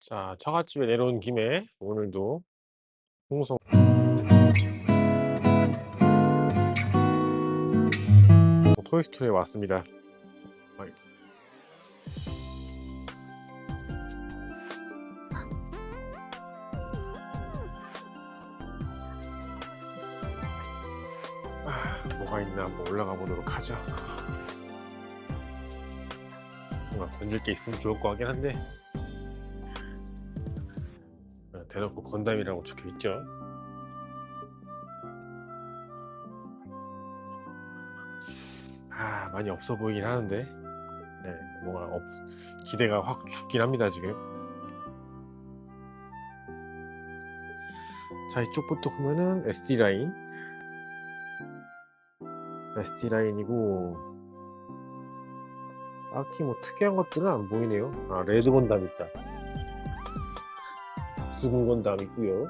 자, 처갓집에 내려온 김에 오늘도 홍성 토이스토리에 왔습니다. 아, 뭐가 있나 한번 올라가 보도록 하죠. 뭔가 건질 게 있으면 좋을 것 같긴 한데 아, 대놓고 건담이라고 적혀 있죠. 아 많이 없어 보이긴 하는데 네, 뭔가 없, 기대가 확 죽긴 합니다 지금. 자 이쪽부터 보면은 SD 라인, SD 라인이고 딱히 뭐 특이한 것들은 안 보이네요. 아 레드 건담 있다. 수군 건담 있고요.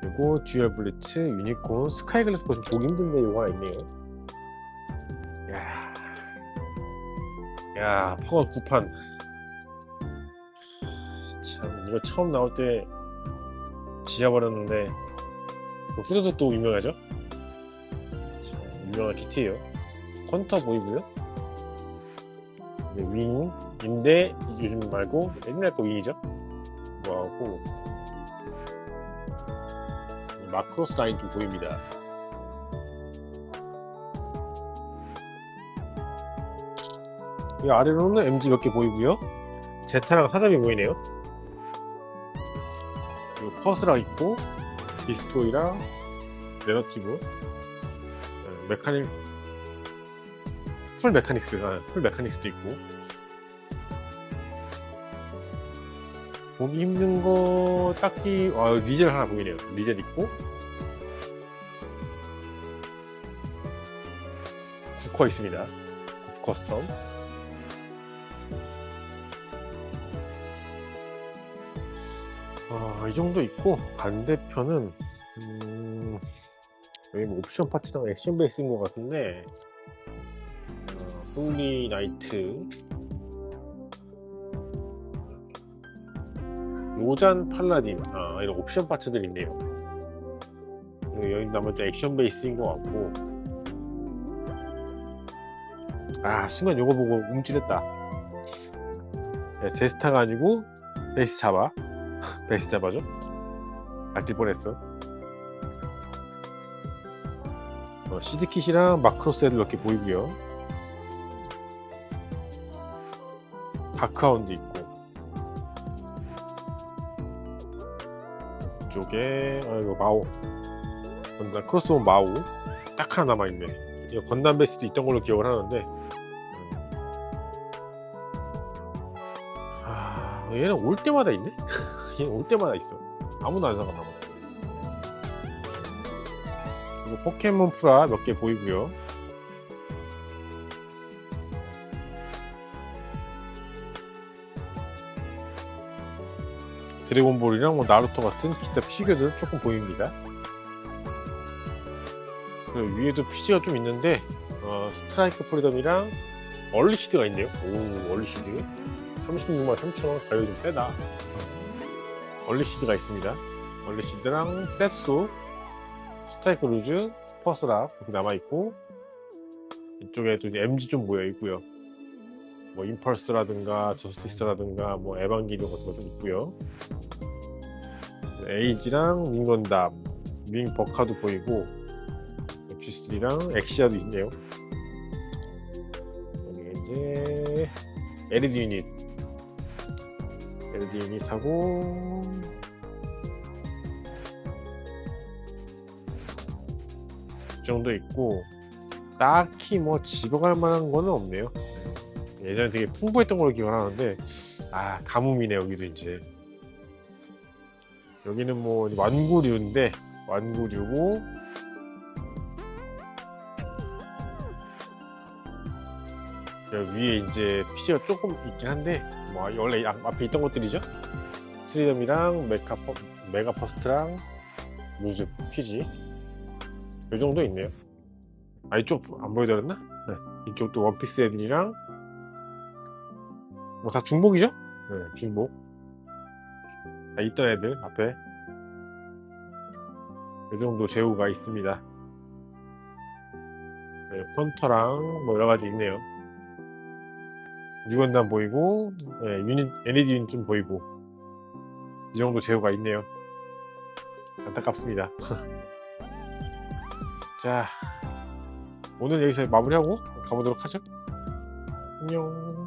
그리고 듀얼 블리츠, 유니콘, 스카이글래스 보시면 보기 힘든데 이거 하나 있네요. 야, 야 파워 9판. 참 이거 처음 나올 때 지져버렸는데 뭐 후드도 유명하죠? 참, 유명한 키트예요. 컨터 보이고요. 이제 윙인데 요즘 말고 옛날 거 윙이죠. 뭐하고 마크로스 라인 좀 보입니다. 이 아래로는 MG 몇 개 보이고요. 제타랑 사자비 보이네요. 그리고 퍼스랑 있고 디스토이랑 내러티브 어, 메카닉 풀 메카닉스 아, 풀 메카닉스도 있고. 보기 힘든 거 딱히 아 리젤 하나 보이네요. 리젤 있고. 쿠커 있습니다. 쿠 커스텀. 아, 이 정도 있고 반대편은 음, 여기 뭐 옵션 파츠랑 액션 베이스인 것 같은데 어, 홀리 나이트 로잔 팔라딘. 아 이런 옵션 파츠들 있네요. 여기 나머지 액션 베이스인 것 같고. 아 순간 요거 보고 움찔했다. 네, 제스타가 아니고 베이스 잡아. 베이스 잡아줘. 아낄 뻔했어. 어, 시드킷이랑 마크로스 애들 몇개 보이고요 다크하운드 있고. 이쪽에 아 이거 마오. 건담 크로스본 마오. 딱 하나 남아있네. 이거 건담 베이스도 있던 걸로 기억을 하는데. 음. 아 얘는 올 때마다 있네? 얘는 올 때마다 있어. 아무나 안 사갔나 보다 그리고 포켓몬 프라 몇 개 보이고요 드래곤볼이랑 뭐 나루토 같은 기타 피규어들 조금 보입니다. 그리고 위에도 피지가 좀 있는데 어, 스트라이크 프리덤이랑 얼리시드가 있네요. 오 얼리시드 36만 3천원 가격이 좀 세다. 얼리시드가 있습니다. 얼리시드랑 셉소 스트라이크 루즈 퍼스랍 이렇게 남아있고 이쪽에도 이제 MG 좀 모여 있고요. 뭐 임펄스라든가 저스티스라든가 뭐 에반게리온 같은 거 좀 있고요. 에이지랑 윙건담, 윙 버카도 보이고 G3랑 엑시아도 있네요. 여기 이제 LED 유닛, LED 유닛하고 이 정도 있고 딱히 뭐 집어갈 만한 거는 없네요. 예전에 되게 풍부했던 걸로 기억하는데 아 가뭄이네 여기도 이제 여기는 뭐 완구류인데 완구류고 위에 이제 피지가 조금 있긴 한데 뭐 원래 앞- 앞에 있던 것들이죠 스리덤이랑 메카 퍼, 메가 퍼스트랑 무즈 피지 이 정도 있네요 아 이쪽 안 보여드렸나? 네. 이쪽도 원피스 애들이랑 뭐 다 중복이죠? 네, 중복. 다 있던 애들 앞에 이 정도 제후가 있습니다. 네, 펀터랑 뭐 여러 가지 있네요. 유건단 보이고 네, 유닛 LED 유닛 좀 보이고 이 정도 제후가 있네요. 안타깝습니다. 자 오늘 여기서 마무리하고 가보도록 하죠. 안녕.